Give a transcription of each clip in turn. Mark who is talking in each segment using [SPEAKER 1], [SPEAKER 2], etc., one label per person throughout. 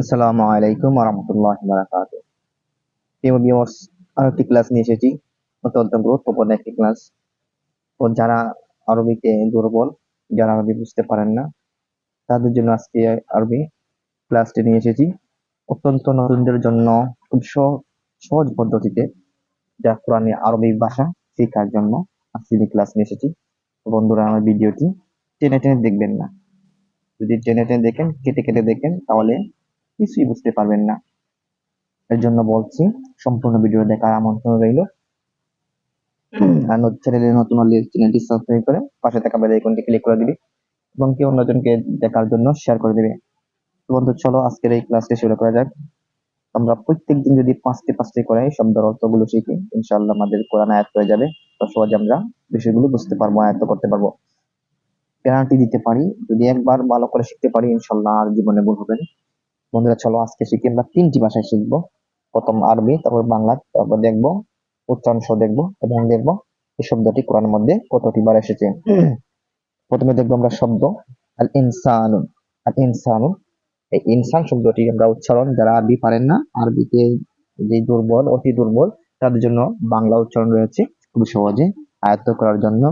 [SPEAKER 1] আসসালামু আলাইকুম রহমতুল্লাহ বারাকাত ভিউয়ার্স আর একটি ক্লাস নিয়ে এসেছি। অত্যন্ত গুরুত্বপূর্ণ একটি ক্লাস তো যারা আরবিতে দুর্বল, যারা আরবি বুঝতে পারেন না, তাদের জন্য আজকে আরবি ক্লাসটি নিয়ে এসেছি। অত্যন্ত নতুনদের জন্য খুব সহজ পদ্ধতিতে যা কোরআনে আরবি ভাষা শেখার জন্য আজকে ক্লাস নিয়ে এসেছি। বন্ধুরা, আমার ভিডিওটি টেনে টেনে দেখবেন না। যদি টেনে টেনে দেখেন, কেটে কেটে দেখেন, তাহলে কিছুই বুঝতে পারবেন না। এর জন্য বলছি, সম্পূর্ণ ভিডিও দেখার আমন্ত্রণ রইল। আর চ্যানেলে নতুন হলে চ্যানেলটি সাবস্ক্রাইব করে পাশে থাকা বেল আইকনটি ক্লিক করে দিবি এবং কেউ অন্যজনকে দেখার জন্য শেয়ার করে দিবে। বন্ধু, চলো আজকের এই ক্লাসটি শুরু করা যাক। আমরা প্রত্যেক দিন যদি পাঁচটি পাঁচটি করে শব্দের অর্থগুলো শিখি, ইনশাআল্লাহ আমাদের কোরআন আয়াত হয়ে যাবে। তো সহজে আমরা বিষয়গুলো বুঝতে পারব, আয়ত্ত করতে পারব। পেনাল্টি দিতে পারি, যদি একবার ভালো করে শিখতে পারি ইনশাল্লাহ আর জীবনে ভুল হবে না। বন্ধুরা চলো আজকে শিখি। আমরা তিনটি ভাষায় শিখব। প্রথম আরবি তারপর বাংলা তারপর দেখব উচ্চারণ সহ দেখব এবং দেখব এই শব্দটি কোরআনের মধ্যে কতটি বার এসেছে। প্রথমে দেখব আমরা শব্দ আল ইনসান আল ইনসান এই ইনসান শব্দটি আমরা উচ্চারণ যারা আরবি পারেন না আরবিতে যে দুর্বল অতি দুর্বল তাদের জন্য বাংলা উচ্চারণ রয়েছে। খুব সহজে আয়ত্ত করার জন্য।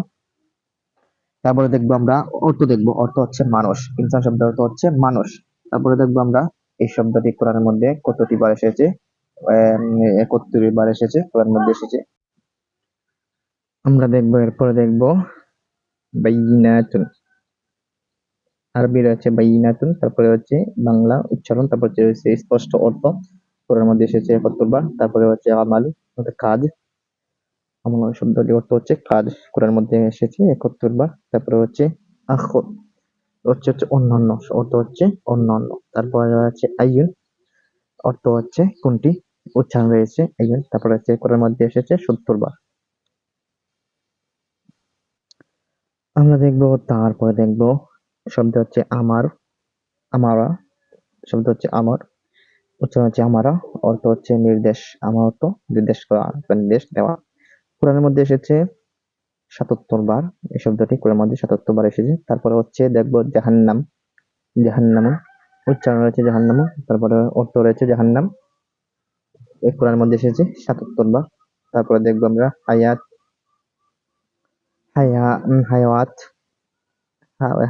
[SPEAKER 1] তারপরে দেখব আমরা অর্থ দেখব। অর্থ হচ্ছে মানুষ। ইনসান শব্দ অর্থ হচ্ছে মানুষ। তারপরে দেখব আমরা এই শব্দটি কোরআনের মধ্যে কতটি বার এসেছে? একত্রিশ বার এসেছে কোরআন মধ্যে এসেছে। আমরা দেখব, এরপরে দেখব। বাইনাতুন। আরবি রয়েছে বাইনাতুন, তারপরে হচ্ছে বাংলা উচ্চারণ, তারপর হচ্ছে স্পষ্ট অর্থ। কোরআন মধ্যে এসেছে একাত্তর বার, তারপরে হচ্ছে আমাল কাজ। আমল শব্দটি অর্থ হচ্ছে কাজ। কোরআন মধ্যে এসেছে একাত্তর বার, তারপরে হচ্ছে আখর। হচ্ছে হচ্ছে অন্যান্য, অর্থ হচ্ছে অন্যান্য। তারপরে আছে আইয়ুন, অর্থ হচ্ছে কোনটি? উচ্চারণ রয়েছে আইয়ুন, তারপরে হচ্ছে কোরআন মধ্যে এসেছে সত্তর বার। আমরা দেখব, তারপরে দেখব, শব্দ হচ্ছে আমার, আমারা, শব্দ হচ্ছে আমার, উচ্চারণ হচ্ছে আমারা, অর্থ হচ্ছে নির্দেশ আমার অর্থ নির্দেশ করা নির্দেশ দেওয়া। কোরআনের মধ্যে এসেছে সাতাত্তর বার, এই শব্দটি কোরআনের মধ্যে সাতাত্তর বার এসেছে। তারপরে হচ্ছে দেখব জাহান্নাম জাহান্নাম উচ্চারণ রয়েছে জাহান্নাম, তারপরে অর্থ রয়েছে জাহান্নাম। এই কোরআনের মধ্যে এসেছে সাতাত্তর বার। তারপরে দেখব আমরা হায়াত, হায়া হায়াত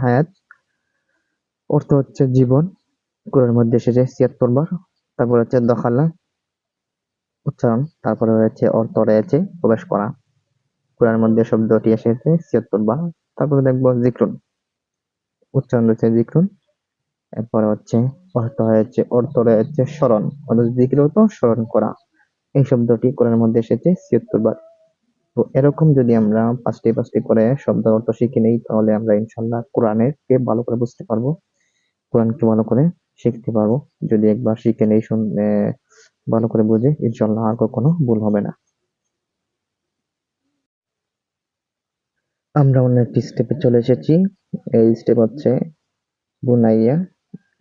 [SPEAKER 1] হায়াত। অর্থ হচ্ছে জীবন, কোরআনের মধ্যে এসেছে ছিয়াত্তর বার। তারপর হচ্ছে দখালা, উচ্চারণ। তারপরে রয়েছে অর্থ রয়েছে প্রবেশ করা। কোরআনের মধ্যে শব্দটি এসেছে ছিয়াত্তর বার তারপরে দেখব জিক্রুন। উচ্চারণ রয়েছে জিক্রুন। এরপরে হচ্ছে অর্থ হয়েছে অর্থ রয়েছে স্মরণ, অর্থাৎ জিক্র তো স্মরণ করা। এই শব্দটি কোরআনের মধ্যে এসেছে ছিয়াত্তর বার। তো এরকম যদি আমরা পাঁচটি পাঁচটি করে শব্দ অর্থ শিখে নেই, তাহলে আমরা ইনশাল্লাহ কোরআনের কে ভালো করে বুঝতে পারব, কোরআনকে ভালো করে শিখতে পারব। যদি একবার শিখে নেই ভালো করে বুঝে ইনশাল্লাহ আর কখনো ভুল হবে না। আমরা অন্য একটি স্টেপে চলে এসেছি। এই স্টেপ হচ্ছে বুনাইয়া।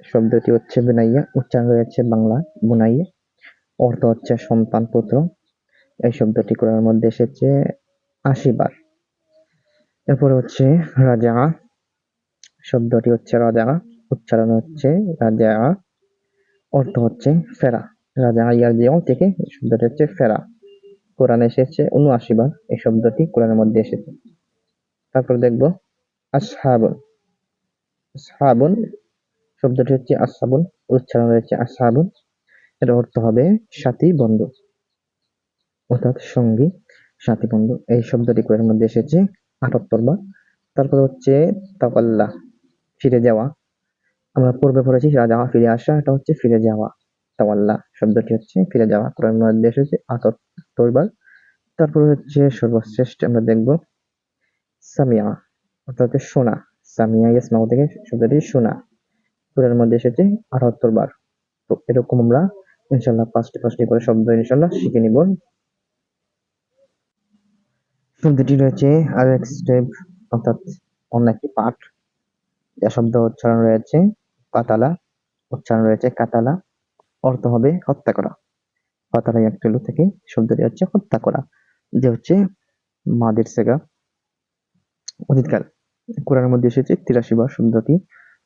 [SPEAKER 1] শব্দটি হচ্ছে বুনাইয়া, উচ্চারণ রয়েছে বাংলা বুনাইয়া। অর্থ হচ্ছে সন্তান পুত্র এই শব্দটি কোরআনের মধ্যে এসেছে আশি বার এরপরে হচ্ছে রাজা। শব্দটি হচ্ছে রাজা, উচ্চারণ হচ্ছে রাজা। অর্থ হচ্ছে ফেরা। রাজা ইয়ার দিয়াও থেকে শব্দটি হচ্ছে ফেরা। কোরআনে এসেছে উনআশি বার এই শব্দটি কোরআনের মধ্যে এসেছে। তারপর দেখব আসহাবুন আসহাবুন, শব্দটি হচ্ছে আসহাবুন, উচ্চারণ রয়েছে আসহাবুন। এর অর্থ হবে সাথী বন্ধু, অর্থাৎ সঙ্গী, সাথী বন্ধু। এই শব্দটি কোরআনের মধ্যে এসেছে আটাত্তর বার তারপর হচ্ছে তাকাল্লা ফিরে যাওয়া। আমরা পূর্বে পড়েছি যাওয়া, ফিরে আসা, এটা হচ্ছে ফিরে যাওয়া, তাওয়াল্লা। শব্দটি হচ্ছে ফিরে যাওয়া, কোরআনের মধ্যে এসেছে আটাত্তর বার তারপর হচ্ছে সর্বশ্রেষ্ঠ, আমরা দেখব সামিয়া, অর্থাৎ শোনা সামিয়া ইয়াসমাউ থেকে শব্দটি শোনা কোরআনের মধ্যে এসেছে আটাত্তর বার। তো এরকম আমরা ইনশাল্লাহ পাঁচটি পাঁচটি করে শব্দ ইনশাল্লাহ শিখে নিব। শব্দটি রয়েছে আর এক স্টেপ, অর্থাৎ অন্য একটি পাঠ। যা শব্দ উচ্চারণ রয়েছে কাতালা। উচ্চারণ রয়েছে কাতালা। অর্থ হবে হত্যা করা। কাতালা একটুলু থেকে শব্দটি হচ্ছে হত্যা করা। যে হচ্ছে মাদের সেগা। অতীতকাল কোরআনের মধ্যে এসেছে তিরাশি বার শব্দটি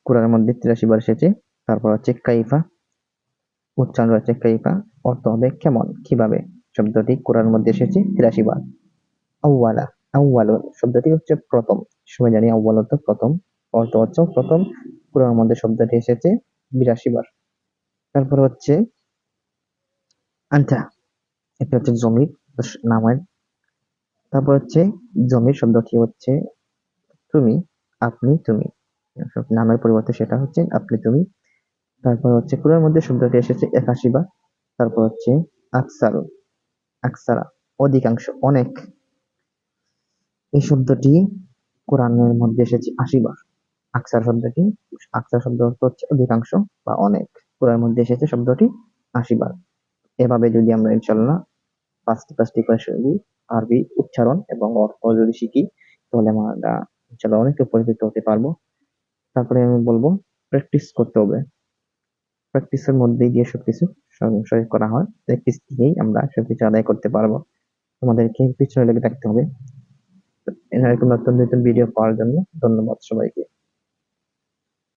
[SPEAKER 1] কোরআনের মধ্যে তিরাশি বার এসেছে। তারপর হচ্ছে কাইফা, উচ্চারণ রয়েছে কাইফা, অর্থ হবে কেমন, কীভাবে? শব্দটি কোরআন মধ্যে এসেছে তিরাশি বার। আউয়ালা আউয়ালু শব্দটি হচ্ছে প্রথম সবাই জানি আউয়াল অর্থ প্রথম, অর্থ হচ্ছে প্রথম কোরআন মধ্যে শব্দটি এসেছে বিরাশি বার। তারপর হচ্ছে আনতা এটা হচ্ছে জমির নামের। তারপর হচ্ছে জমির শব্দটি হচ্ছে? তুমি, আপনি, তুমি। সব নামের পরিবর্তে সেটা হচ্ছে আপনি, তুমি। তারপর হচ্ছে কোরআন মধ্যে শব্দটি এসেছে একাশি বার। তারপর হচ্ছে আকসার, আকসারা, অধিকাংশ, অনেক। এই শব্দটি কোরআনের মধ্যে এসেছে আশি বার। আকসার শব্দটি, আকসার শব্দ অর্থ হচ্ছে অধিকাংশ বা অনেক। কোরআনের মধ্যে এসেছে শব্দটি আশি বার। এভাবে যদি আমরা ইনশাল্লাহ পাঁচটি পাঁচটি করে আরবি উচ্চারণ এবং অর্থ যদি শিখি, তাহলে আমরা ইনশাল্লাহ অনেক উপকৃত হতে পারব। তারপরে আমি বলব প্র্যাকটিস করতে হবে। প্র্যাকটিসের মধ্যে দিয়ে সবকিছু সংশয় করা হয়। প্র্যাকটিস দিয়েই আমরা সবকিছু আদায় করতে পারব। আমাদেরকে পিছনে লেগে থাকতে হবে। এরকম নতুন নতুন ভিডিও পাওয়ার জন্য ধন্যবাদ সবাইকে।